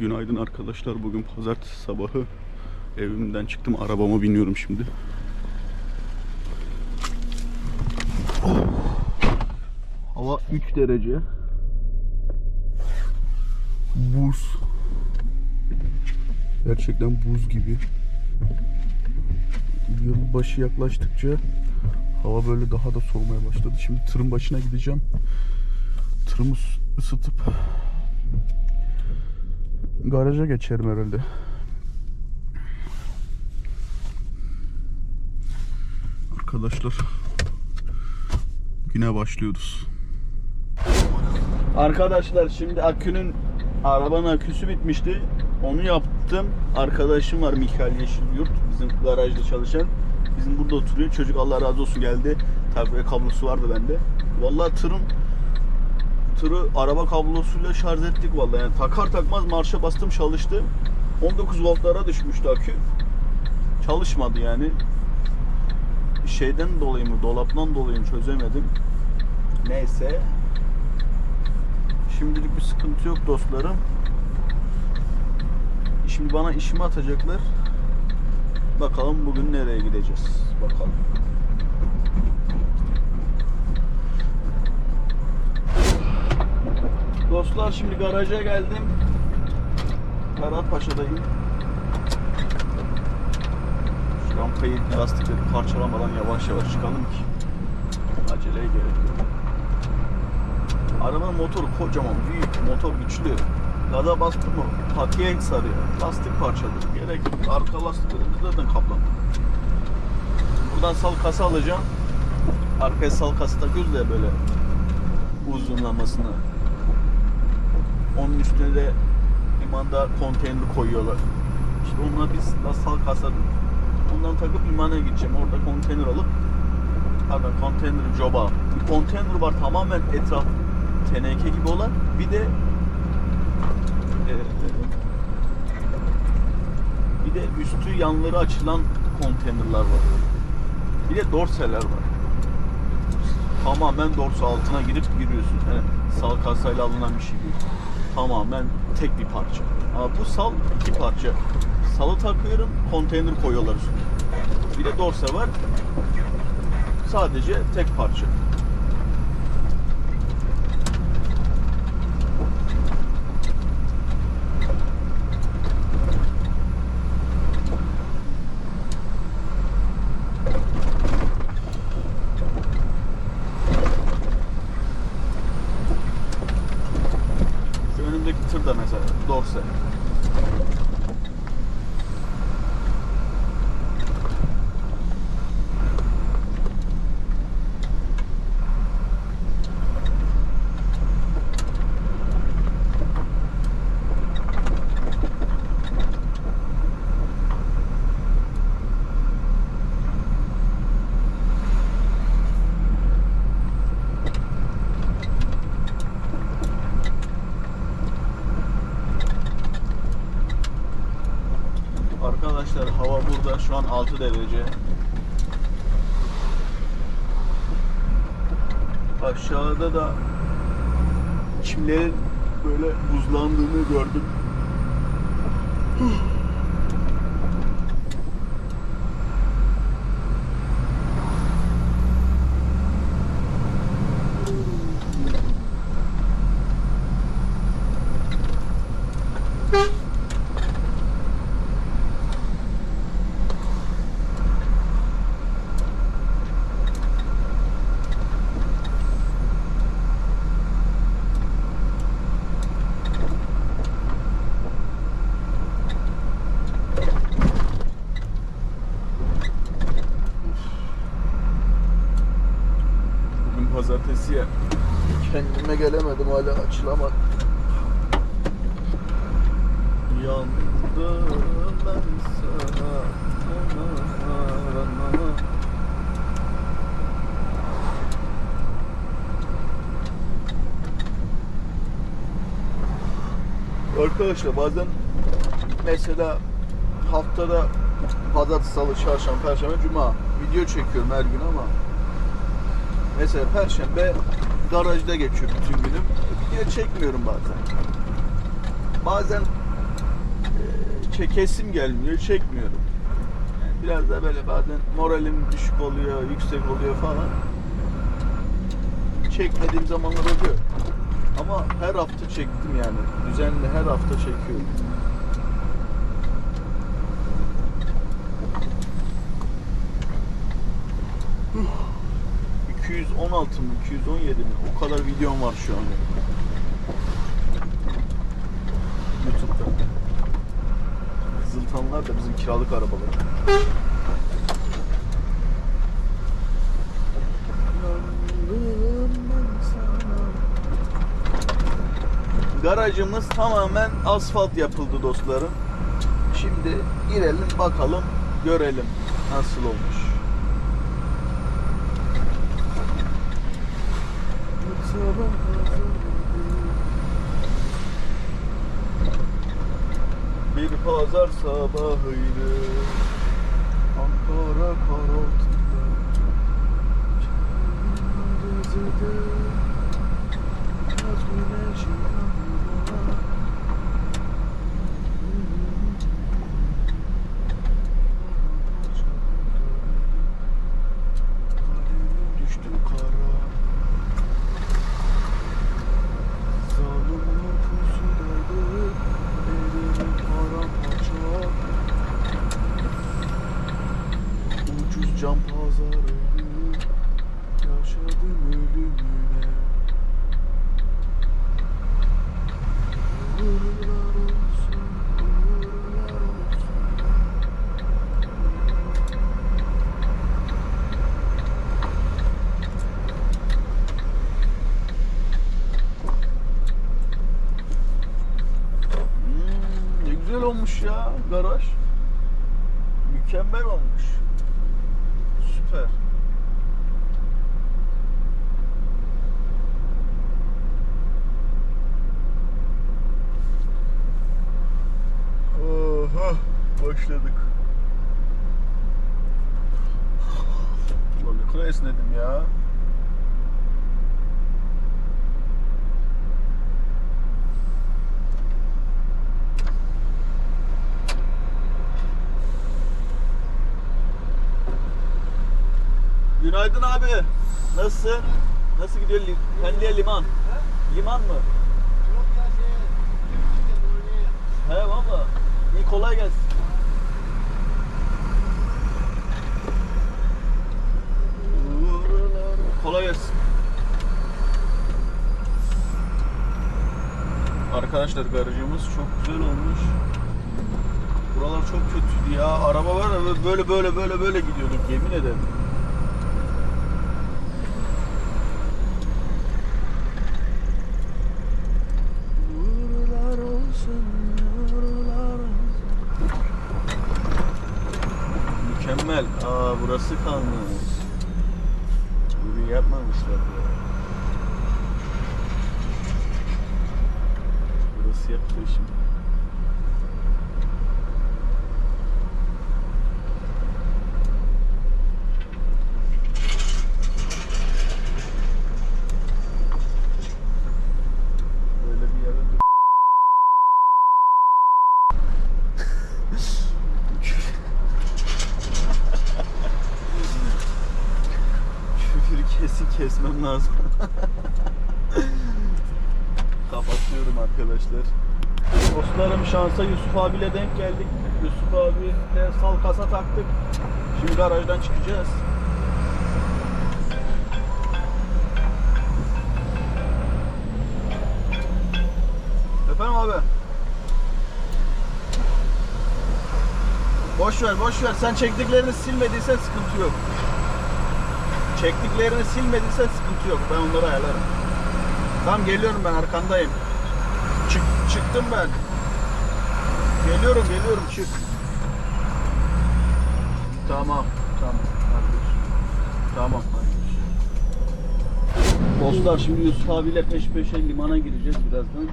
Günaydın arkadaşlar. Bugün pazartesi sabahı. Evimden çıktım. Arabama biniyorum şimdi. Oh. Hava 3 derece. Buz. Gerçekten buz gibi. Yılbaşı yaklaştıkça hava böyle daha da soğumaya başladı. Şimdi tırın başına gideceğim. Tırımı ısıtıp garaja geçerim herhalde. Arkadaşlar güne başlıyoruz. Arkadaşlar şimdi akünün arabanın aküsü bitmişti. Onu yaptım. Arkadaşım var Mikael Yeşilyurt bizim garajda çalışan. Bizim burada oturuyor. Çocuk Allah razı olsun geldi. Tabii kablosu vardı bende. Vallahi tırın tırı araba kablosuyla şarj ettik vallahi. Yani takar takmaz marşa bastım çalıştı. 19 voltlara düşmüştü akü. Çalışmadı yani. Şeyden dolayı mı, dolaptan dolayı mı çözemedim. Neyse. Şimdilik bir sıkıntı yok dostlarım. Şimdi bana işimi atacaklar. Bakalım bugün nereye gideceğiz. Bakalım. Dostlar şimdi garaja geldim. Ferhat Paşa'dayım. Şu rampayı lastikleri parçalamadan yavaş yavaş çıkalım ki aceleye gerek yok. Arabanın motoru kocaman, büyük, motor güçlü. Gaza bastı mı patiye sarıyor. Lastik parçadır. Gerek yok. Arka lastiklerimiz zaten kaplama. Buradan sal kasa alacağım. Arkaya sal kasa takıyoruz ya böyle uzunlamasına. Onun üstüne de limanda konteyner koyuyorlar. İşte onunla biz sal kasa diyoruz. Ondan takıp limana gideceğim. Orada konteyner alıp pardon konteyner joba. Bir konteyner var tamamen etraf teneke gibi olan. Bir de e, bir de üstü yanları açılan konteynerlar var. Bir de dorseler var. Tamamen dorse altına girip giriyorsun. Yani sal kasayla alınan bir şey değil. Tamamen tek bir parça. Ama bu sal iki parça. Salı takıyorum, konteyner koyuyorlar üstüne. Bir de dorse var. Sadece tek parça. Şu önümdeki tır da mesela dorse. Arkadaşlar hava burada şu an 6 derece. Aşağıda da çimlerin böyle buzlandığını gördüm. Bugün pazartesi ya. Kendime gelemedim hala açılamadı. Arkadaşlar bazen mesela haftada pazartesi, salı, çarşamba, perşembe, cuma video çekiyorum her gün ama mesela perşembe garajda geçiyor bütün günüm. Video çekmiyorum bazen. Bazen çekesim gelmiyor, çekmiyorum. Yani biraz da böyle bazen moralim düşük oluyor, yüksek oluyor falan. Çekmediğim zamanlar oluyor. Ama her hafta çektim yani. Düzenli her hafta çekiyorum. Huh. 216 mı 217 mi o kadar videom var şu an Zıltanlar da bizim kiralık arabalar Garajımız tamamen asfalt yapıldı dostlarım. Şimdi girelim bakalım, görelim nasıl olmuş. Bir pazar sabahıydı ya garaj. Mükemmel olmuş. Süper. Oha, başladık. Ulan ne kadar esnedim ya. Günaydın abi. Nasılsın? Nasıl gidiyor li Pendiye liman? Liman mı? He valla. İyi kolay gelsin. Kolay gelsin. Arkadaşlar garajımız çok güzel olmuş. Buralar çok kötüydü ya. Araba var ya böyle böyle böyle böyle gidiyorduk yemin ederim. Uğurlar olsun, uğurlar olsun. Mükemmel. Aa burası kalmış. Gibi yapmamışlar ya. Burası yapılıyor şimdi. Böyle bir yere dur. Küfür kesin kesmem lazım. Kapatıyorum arkadaşlar. Dostlarım şansa Yusuf abiyle denk geldik. Yusuf abi de sal kasa taktık. Şimdi garajdan çıkacağız. Efendim abi. Boş ver boş ver. Sen çektiklerini silmediysen sıkıntı yok. Çektiklerini silmediysen sıkıntı yok. Ben onları ayarlarım. Tamam geliyorum ben arkandayım. Çık, çıktım ben. Geliyorum geliyorum çık. Tamam tamam. Görüşürüz. Tamam görüşürüz. Dostlar şimdi Yusuf abiyle peş peşe limana gireceğiz birazdan.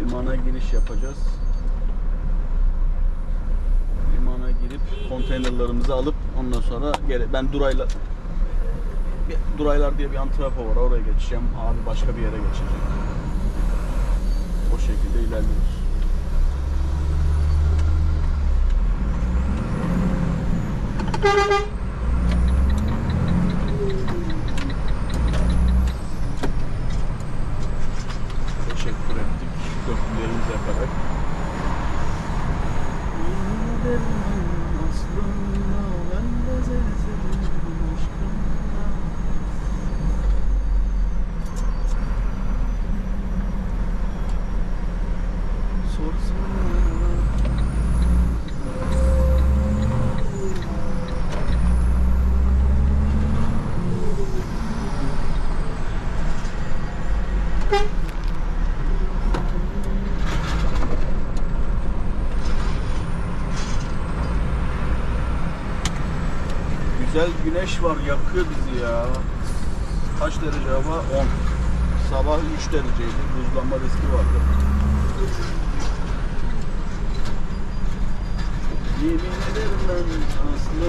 Limana giriş yapacağız. Limana girip konteynerlarımızı alıp ondan sonra ben Duray'la Duraylar diye bir antrapo var oraya geçeceğim. Abi başka bir yere geçecek. O şekilde ilerliyoruz. Güzel güneş var yakıyor bizi ya. Kaç derece hava? 10. Sabah 3 dereceydi. Buzlanma riski vardı. Yemin ederim ben aslında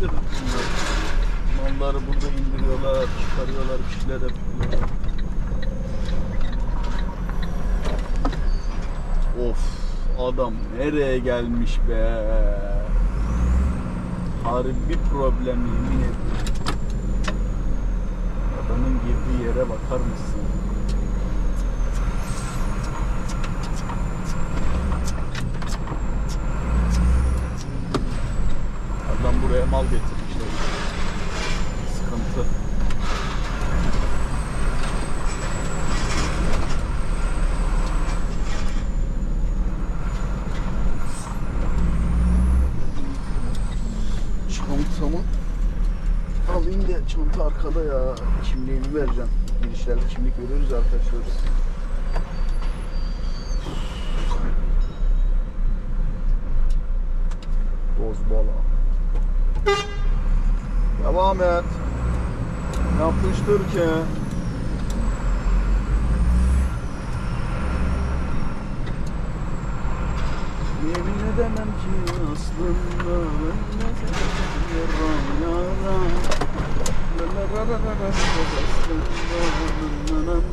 Bunlar. Malları burada indiriyorlar, çıkarıyorlar, bir şeyler yapıyorlar. Of, adam nereye gelmiş be? Harbi problem yemin ederim. Adamın girdiği yere bakar mısın? Adam buraya mal getirmişler. Sıkıntı. Çantamı alayım da çanta arkada ya. Kimliğimi vereceğim. Girişlerde kimlik veriyoruz arkadaşlar. biz. Bozbala. Devam et. Yapıştır ki. Yemin edemem ki aslında ben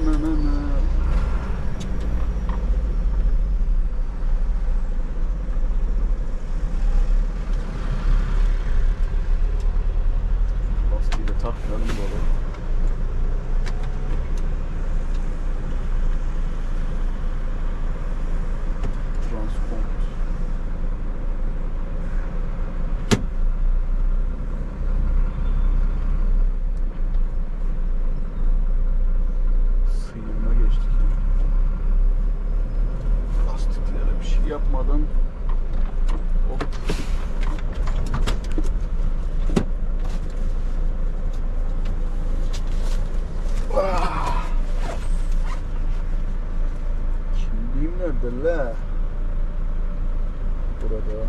ne la? Burada.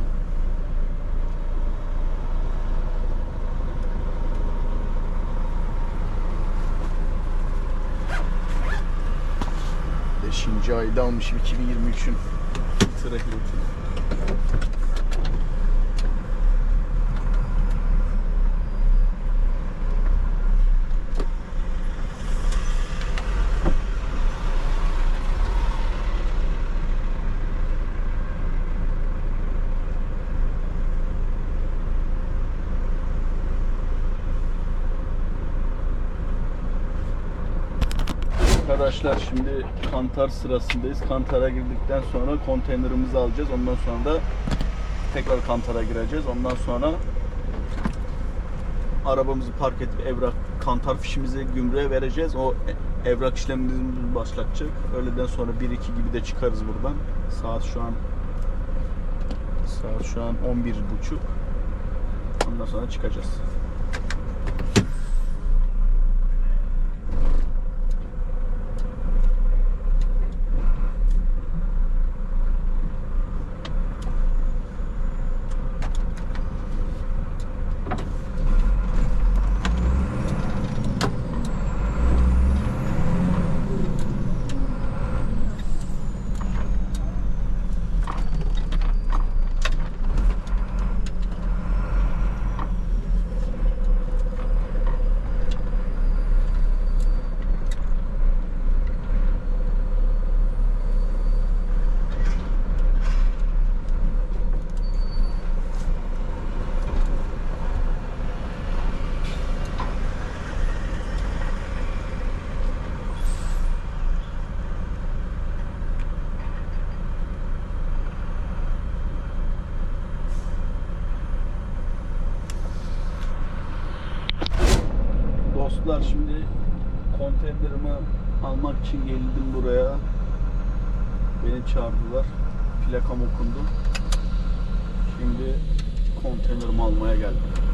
Beşinci ayda almışım 2023'ün tır Arkadaşlar şimdi kantar sırasındayız. Kantara girdikten sonra konteynerimizi alacağız. Ondan sonra da tekrar kantara gireceğiz. Ondan sonra arabamızı park edip evrak kantar fişimizi gümrüğe vereceğiz. O evrak işlemimiz başlatacak. Öğleden sonra 1-2 gibi de çıkarız buradan. Saat şu an saat şu an 11.30. Ondan sonra çıkacağız. Dostlar şimdi konteynerimi almak için geldim buraya. Beni çağırdılar. Plakam okundu. Şimdi konteynerimi almaya geldim.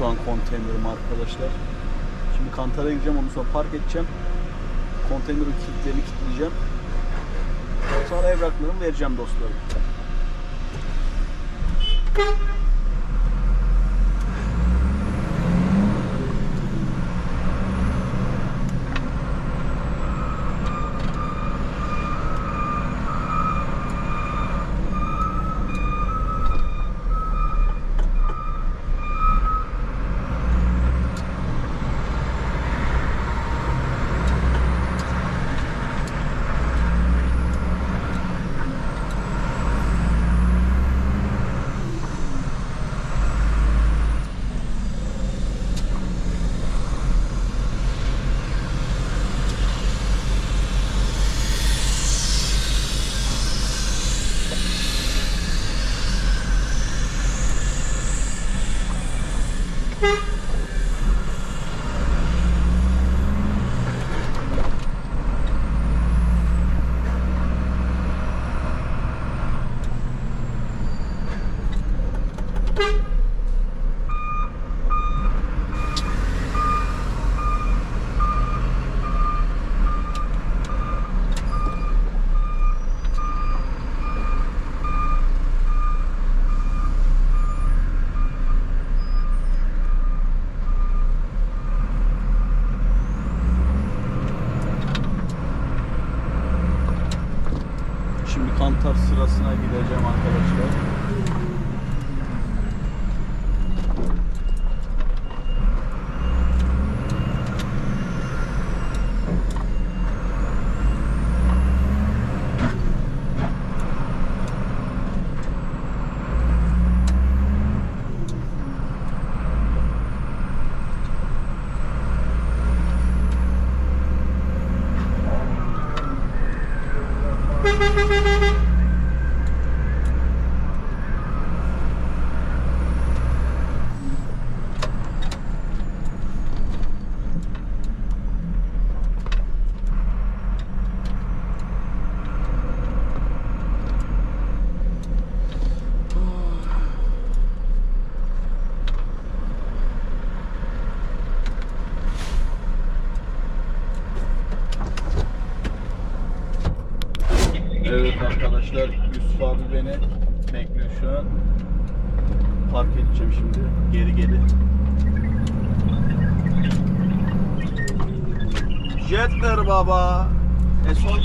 Şu an konteynerim arkadaşlar. Şimdi kantara gideceğim ondan sonra park edeceğim. Konteynerin kilitlerini kilitleyeceğim. Sonra evraklarımı vereceğim dostlarım. Yusuf abi beni bekliyor şu an. Park edeceğim şimdi. Geri geri. Jetler baba. E son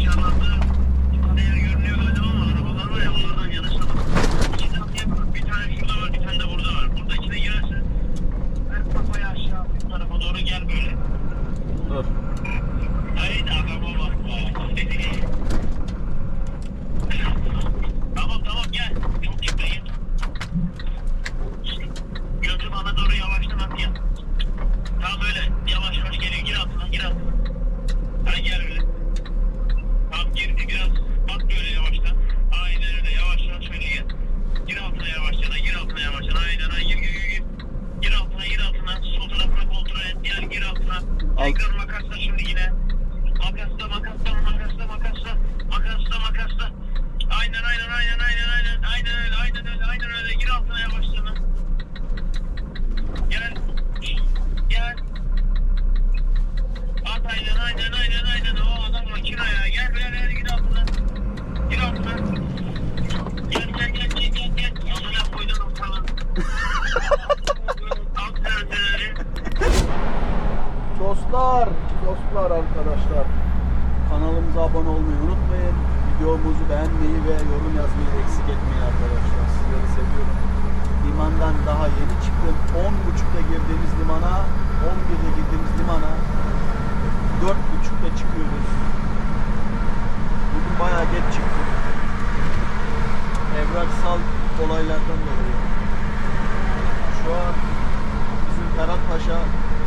Paşa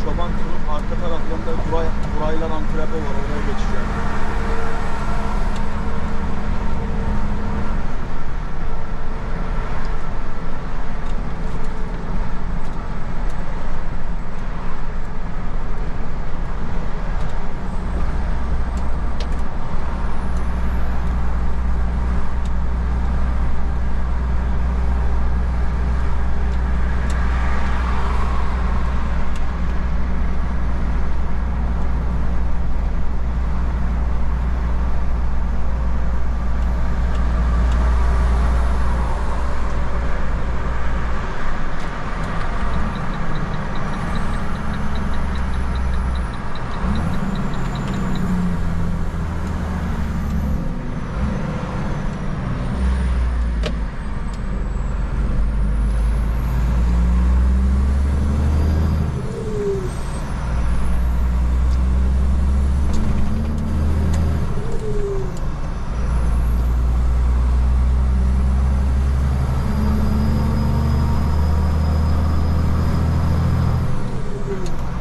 Çoban Tur'un arka taraflarında Buray, Buraylar antrepo var oraya geçeceğim.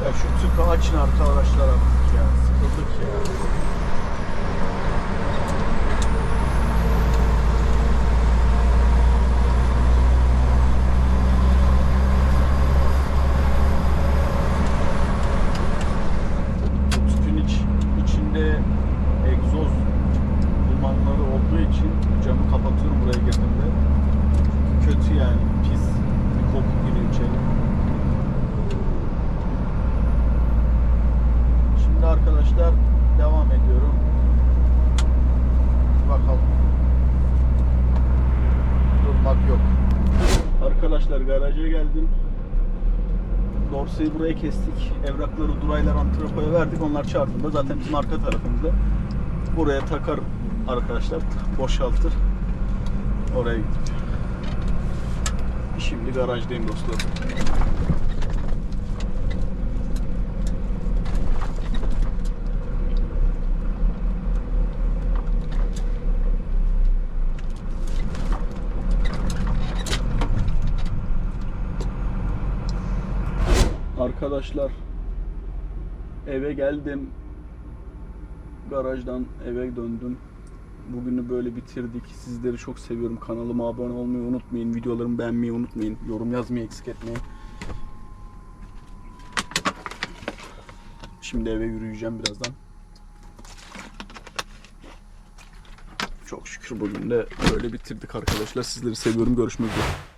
Ya şu tüpü açın arkadaşlar artık ya. Sıkıldık ya. Bu tüpün iç, içinde egzoz dumanları olduğu için camı kapatıyorum buraya girdiğimde. Kötü yani pis bir koku giriyor içeri. Şimdi arkadaşlar devam ediyorum. Bakalım. Durmak yok. Arkadaşlar garaja geldim. Dorseyi buraya kestik. Evrakları Duraylar Antrepo'ya verdik. Onlar çağırdığında zaten bizim arka tarafımızda. Buraya takar arkadaşlar. Boşaltır. Oraya gidip. Şimdi garajdayım dostlar. Arkadaşlar eve geldim. Garajdan eve döndüm. Bugünü böyle bitirdik. Sizleri çok seviyorum. Kanalıma abone olmayı unutmayın. Videolarımı beğenmeyi unutmayın. Yorum yazmayı eksik etmeyin. Şimdi eve yürüyeceğim birazdan. Çok şükür bugün de böyle bitirdik arkadaşlar. Sizleri seviyorum. Görüşmek üzere.